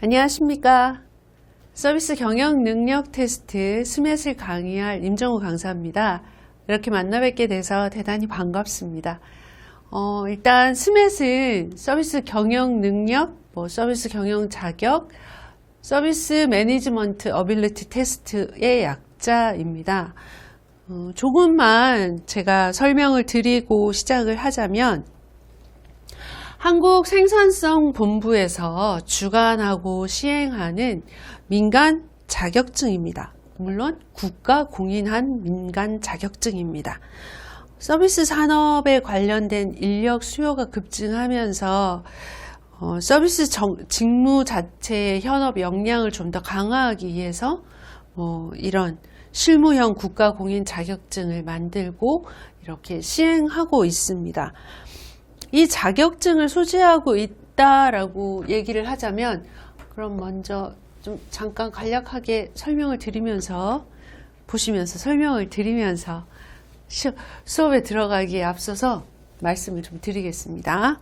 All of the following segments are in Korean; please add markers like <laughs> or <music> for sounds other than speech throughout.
안녕하십니까. 서비스 경영 능력 테스트 스맷을 강의할 임정우 강사입니다. 이렇게 만나 뵙게 돼서 대단히 반갑습니다. 어, 일단 스맷은 서비스 경영 능력, 뭐 서비스 경영 자격, 서비스 매니지먼트 어빌리티 테스트의 약자입니다. 어, 조금만 제가 설명을 드리고 시작을 하자면 한국 생산성 본부에서 주관하고 시행하는 민간 자격증입니다. 물론 국가 공인한 민간 자격증입니다. 서비스 산업에 관련된 인력 수요가 급증하면서 어, 서비스 정, 직무 자체의 현업 역량을 좀 더 강화하기 위해서 어, 이런 실무형 국가 공인 자격증을 만들고 이렇게 시행하고 있습니다. 이 자격증을 소지하고 있다라고 얘기를 하자면 그럼 먼저 좀 잠깐 간략하게 설명을 드리면서 보시면서 설명을 드리면서 시- 수업에 들어가기에 앞서서 말씀을 좀 드리겠습니다.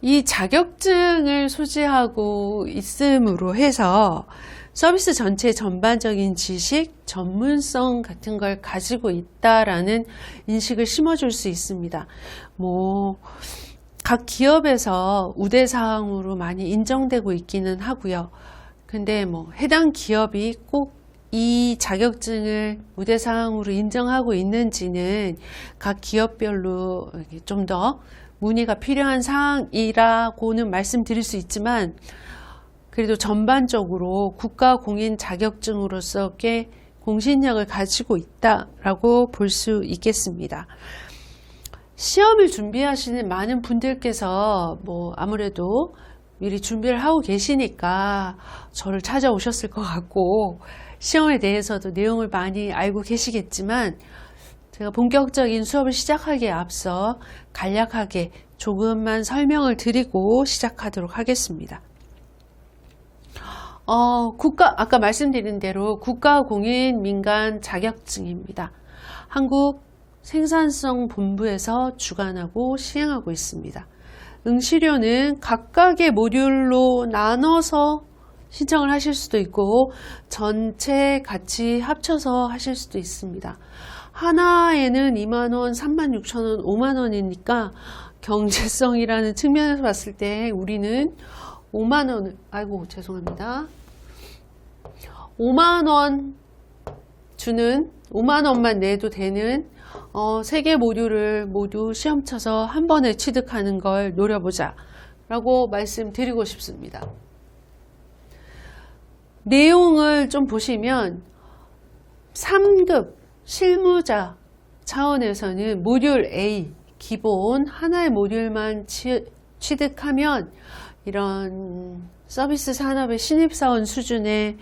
이 자격증을 소지하고 있음으로 해서 서비스 전체 전반적인 지식, 전문성 같은 걸 가지고 있다라는 인식을 심어줄 수 있습니다. 뭐, 각 기업에서 우대사항으로 많이 인정되고 있기는 하고요. 근데 뭐, 해당 기업이 꼭 이 자격증을 우대사항으로 인정하고 있는지는 각 기업별로 좀더 문의가 필요한 사항이라고는 말씀드릴 수 있지만, 그래도 전반적으로 국가 공인 자격증으로서 꽤 공신력을 가지고 있다라고 볼 수 있겠습니다. 시험을 준비하시는 많은 분들께서 뭐 아무래도 미리 준비를 하고 계시니까 저를 찾아오셨을 것 같고 시험에 대해서도 내용을 많이 알고 계시겠지만 제가 본격적인 수업을 시작하기에 앞서 간략하게 조금만 설명을 드리고 시작하도록 하겠습니다. 어, 국가, 아까 말씀드린 대로 국가 공인 민간 자격증입니다. 한국 생산성 본부에서 주관하고 시행하고 있습니다. 응시료는 각각의 모듈로 나눠서 신청을 하실 수도 있고 전체 같이 합쳐서 하실 수도 있습니다. 하나에는 2만원, 3만 6천원, 5만원이니까 경제성이라는 측면에서 봤을 때 우리는 5만원을, 아이고, 죄송합니다. 5만원 주는 5만원만 내도 되는 어, 세개 모듈을 모두 시험 쳐서 한 번에 취득하는 걸 노려보자 라고 말씀드리고 싶습니다. 내용을 좀 보시면 3급 실무자 차원에서는 모듈 A 기본 하나의 모듈만 취, 취득하면 이런 서비스 산업의 신입사원 수준의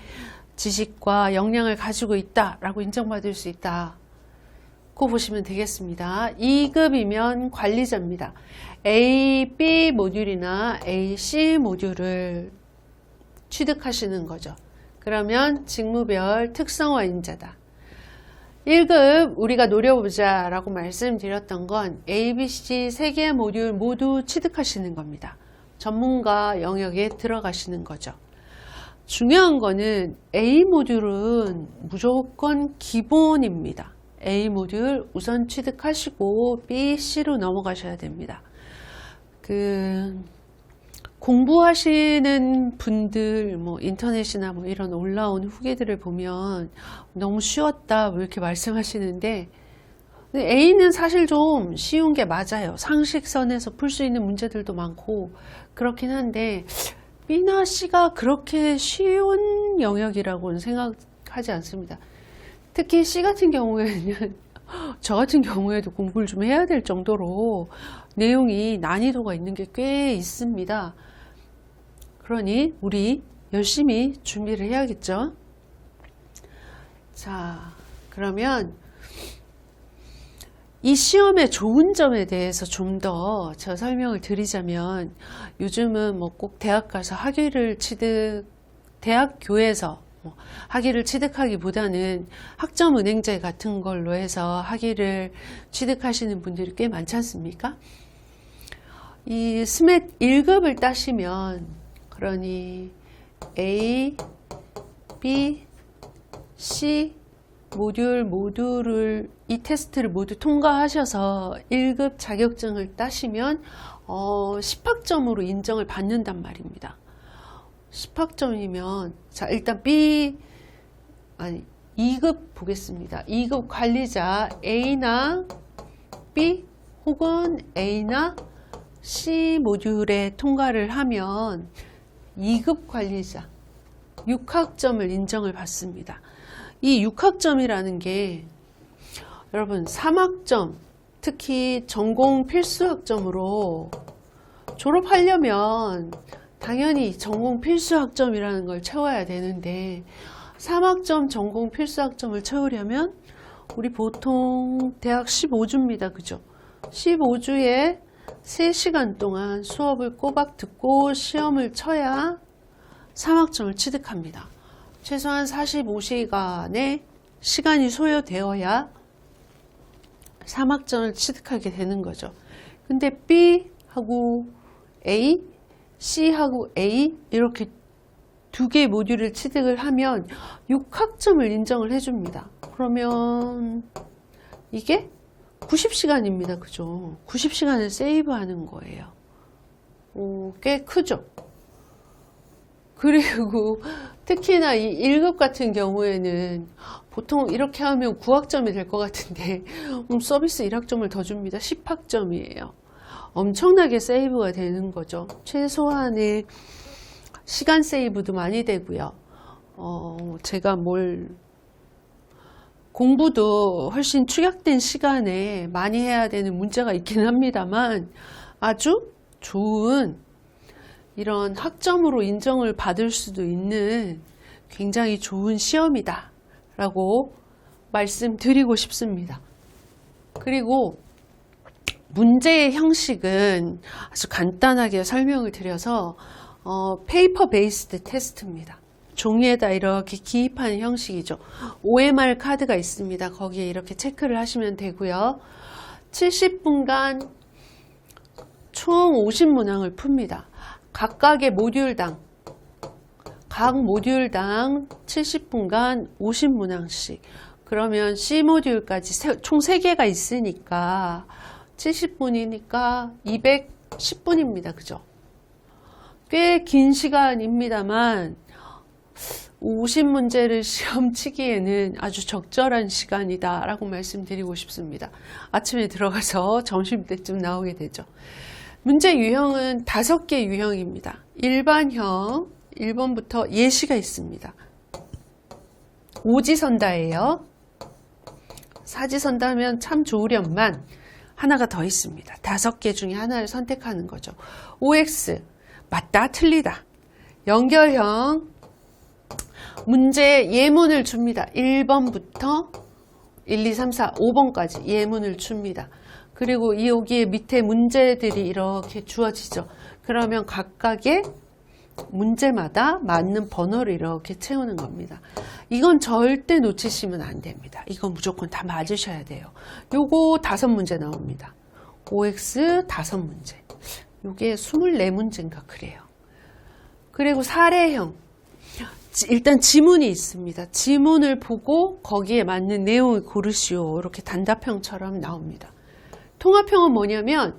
지식과 역량을 가지고 있다라고 인정받을 수 있다. 고 보시면 되겠습니다. 2급이면 관리자입니다. A, B 모듈이나 A, C 모듈을 취득하시는 거죠. 그러면 직무별 특성화 인자다. 1급 우리가 노려보자 라고 말씀드렸던 건 A, B, C 세 개의 모듈 모두 취득하시는 겁니다. 전문가 영역에 들어가시는 거죠. 중요한 거는 A 모듈은 무조건 기본입니다. A 모듈 우선 취득하시고 B, C로 넘어가셔야 됩니다. 그 공부하시는 분들 뭐 인터넷이나 뭐 이런 올라온 후기들을 보면 너무 쉬웠다 뭐 이렇게 말씀하시는데 A는 사실 좀 쉬운 게 맞아요. 상식선에서 풀 수 있는 문제들도 많고 그렇긴 한데 B나 C가 그렇게 쉬운 영역이라고는 생각하지 않습니다. 특히 C 같은 경우에는 <laughs> 저 같은 경우에도 공부를 좀 해야 될 정도로 내용이 난이도가 있는 게 꽤 있습니다. 그러니 우리 열심히 준비를 해야겠죠. 자, 그러면 이 시험의 좋은 점에 대해서 좀더 제가 설명을 드리자면 요즘은 뭐 꼭 대학 가서 학위를 취득, 대학 교에서 뭐 학위를 취득하기보다는 학점 은행제 같은 걸로 해서 학위를 취득하시는 분들이 꽤 많지 않습니까? 이 스맷 1급을 따시면 그러니 A, B, C 모듈 모두를 이 테스트를 모두 통과하셔서 1급 자격증을 따시면 어, 10학점으로 인정을 받는단 말입니다. 10학점이면 자 일단 B 아니 2급 보겠습니다. 2급 관리자 A나 B 혹은 A나 C 모듈에 통과를 하면 2급 관리자 6학점을 인정을 받습니다. 이 6학점이라는 게 여러분 3학점 특히 전공 필수 학점으로 졸업하려면 당연히 전공 필수 학점이라는 걸 채워야 되는데 3학점 전공 필수 학점을 채우려면 우리 보통 대학 15주입니다. 그죠? 15주에 3시간 동안 수업을 꼬박 듣고 시험을 쳐야 3학점을 취득합니다. 최소한 45시간의 시간이 소요되어야 3학점을 취득하게 되는 거죠. 근데 B하고 A, C하고 A 이렇게 두 개의 모듈을 취득을 하면 6학점을 인정을 해줍니다. 그러면 이게 90시간입니다. 그죠? 90시간을 세이브하는 거예요. 오, 꽤 크죠? 그리고 특히나 이 1급 같은 경우에는 보통 이렇게 하면 9학점이 될 것 같은데 음, 서비스 1학점을 더 줍니다. 10학점이에요. 엄청나게 세이브가 되는 거죠. 최소한의 시간 세이브도 많이 되고요. 어, 제가 뭘 공부도 훨씬 축약된 시간에 많이 해야 되는 문제가 있긴 합니다만 아주 좋은 이런 학점으로 인정을 받을 수도 있는 굉장히 좋은 시험이다 라고 말씀드리고 싶습니다. 그리고 문제의 형식은 아주 간단하게 설명을 드려서 어, 페이퍼 베이스드 테스트입니다. 종이에다 이렇게 기입하는 형식이죠. OMR 카드가 있습니다. 거기에 이렇게 체크를 하시면 되고요. 70분간 총 50문항을 풉니다. 각각의 모듈당 각 모듈당 70분간 50문항씩 그러면 C 모듈까지 총 3개가 있으니까 70분이니까 210분입니다. 그죠? 꽤 긴 시간입니다만 50문제를 <laughs> 시험 치기에는 아주 적절한 시간이다 라고 말씀드리고 싶습니다. 아침에 들어가서 점심때쯤 나오게 되죠. 문제 유형은 다섯 개 유형입니다. 일반형 1번부터 예시가 있습니다. 오지선다예요. 사지선다면 참 좋으련만 하나가 더 있습니다. 다섯 개 중에 하나를 선택하는 거죠. OX 맞다 틀리다. 연결형 문제 예문을 줍니다. 1번부터 1, 2, 3, 4, 5번까지 예문을 줍니다. 그리고 이 여기에 밑에 문제들이 이렇게 주어지죠. 그러면 각각의 문제마다 맞는 번호를 이렇게 채우는 겁니다. 이건 절대 놓치시면 안 됩니다. 이건 무조건 다 맞으셔야 돼요. 요거 다섯 문제 나옵니다. OX 다섯 문제. 요게 24문제인가 그래요. 그리고 사례형. 일단 지문이 있습니다. 지문을 보고 거기에 맞는 내용을 고르시오. 이렇게 단답형처럼 나옵니다. 통합형은 뭐냐면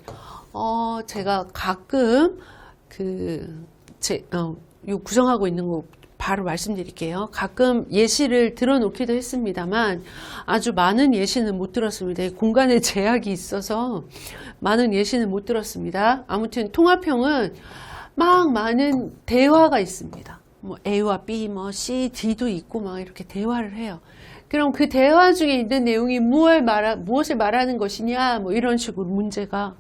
어, 제가 가끔 그 제, 어, 요 구성하고 있는 거 바로 말씀드릴게요. 가끔 예시를 들어놓기도 했습니다만 아주 많은 예시는 못 들었습니다. 공간에 <laughs> 제약이 있어서 많은 예시는 못 들었습니다. 아무튼 통합형은 막 많은 대화가 있습니다. 뭐 A와 B, 뭐 C, D도 있고 막 이렇게 대화를 해요. 그럼 그 대화 중에 있는 내용이 무엇을, 말하, 무엇을 말하는 것이냐, 뭐 이런 식으로 문제가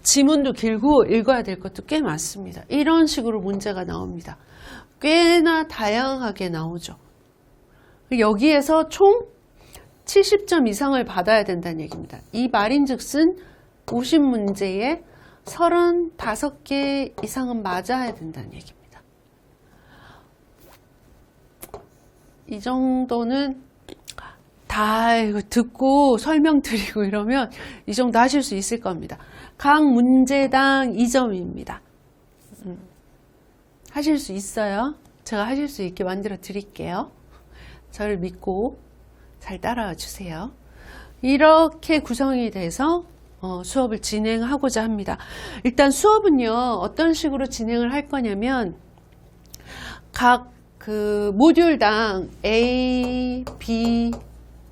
지문도 길고 읽어야 될 것도 꽤 많습니다. 이런 식으로 문제가 나옵니다. 꽤나 다양하게 나오죠. 여기에서 총 70점 이상을 받아야 된다는 얘기입니다. 이 말인즉슨 50문제에 35개 이상은 맞아야 된다는 얘기입니다. 이 정도는 다 듣고 설명드리고 이러면 이 정도 하실 수 있을 겁니다. 각 문제당 2점입니다. 음. 하실 수 있어요. 제가 하실 수 있게 만들어 드릴게요. 저를 믿고 잘 따라와 주세요. 이렇게 구성이 돼서 어, 수업을 진행하고자 합니다. 일단 수업은요, 어떤 식으로 진행을 할 거냐면, 각 그 모듈당 A, B,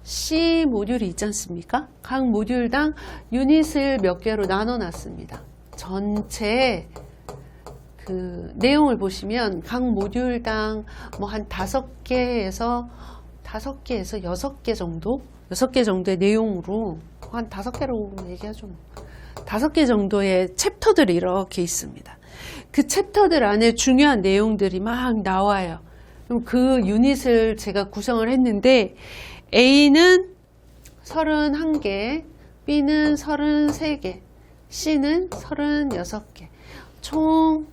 C 모듈이 있지 않습니까? 각 모듈당 유닛을 몇 개로 나눠 놨습니다. 전체 그 내용을 보시면 각 모듈당 뭐 한 다섯 개에서 다섯 개에서 여섯 개 정도? 여섯 개 정도의 내용으로 한 다섯 개로 얘기하죠. 뭐. 다섯 개 정도의 챕터들이 이렇게 있습니다. 그 챕터들 안에 중요한 내용들이 막 나와요. 그럼 그 유닛을 제가 구성을 했는데 A는 31개, B는 33개, C는 36개. 총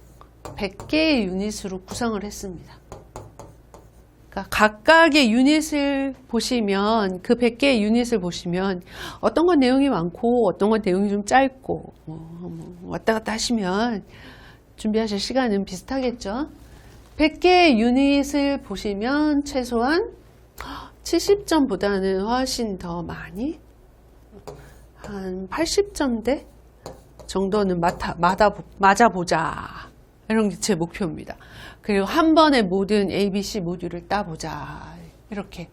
100개의 유닛으로 구성을 했습니다. 그러니까 각각의 유닛을 보시면 그 100개의 유닛을 보시면 어떤 건 내용이 많고 어떤 건 내용이 좀 짧고 뭐, 뭐 왔다 갔다 하시면 준비하실 시간은 비슷하겠죠. 100개의 유닛을 보시면 최소한 70점보다는 훨씬 더 많이 한 80점대 정도는 맞아, 맞아, 맞아보자. 이런 게 제 목표입니다. 그리고 한 번에 모든 ABC 모듈을 따보자. 이렇게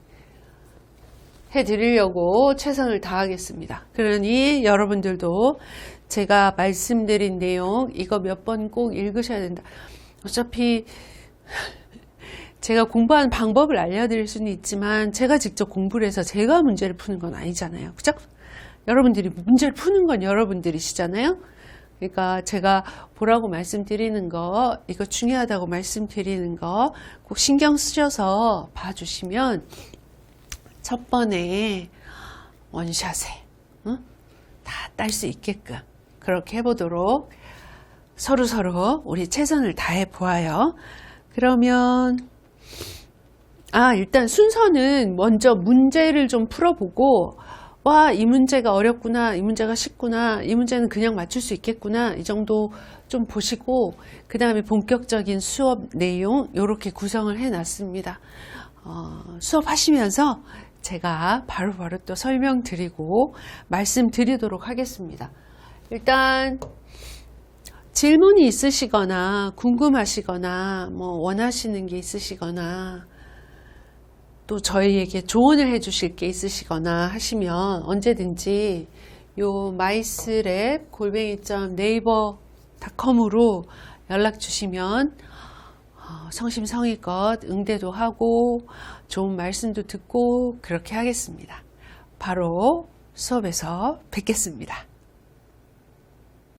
해드리려고 최선을 다하겠습니다. 그러니 여러분들도 제가 말씀드린 내용 이거 몇 번 꼭 읽으셔야 된다. 어차피 제가 공부하는 방법을 알려드릴 수는 있지만 제가 직접 공부를 해서 제가 문제를 푸는 건 아니잖아요. 그죠? 여러분들이 문제를 푸는 건 여러분들이시잖아요. 그러니까 제가 보라고 말씀드리는 거, 이거 중요하다고 말씀드리는 거 꼭 신경 쓰셔서 봐주시면 첫 번에 원샷에 다딸 수 있게끔 그렇게 해보도록 서로 서로 우리 최선을 다해 보아요. 그러면 아 일단 순서는 먼저 문제를 좀 풀어보고 와, 이 문제가 어렵구나, 이 문제가 쉽구나, 이 문제는 그냥 맞출 수 있겠구나, 이 정도 좀 보시고, 그 다음에 본격적인 수업 내용, 이렇게 구성을 해 놨습니다. 어, 수업하시면서 제가 바로바로 또 설명드리고, 말씀드리도록 하겠습니다. 일단, 질문이 있으시거나, 궁금하시거나, 뭐, 원하시는 게 있으시거나, 또 저희에게 조언을 해주실 게 있으시거나 하시면 언제든지 요 마이스랩 골뱅이점 네이버 닷컴으로 연락 주시면 어, 성심성의껏 응대도 하고 좋은 말씀도 듣고 그렇게 하겠습니다. 바로 수업에서 뵙겠습니다.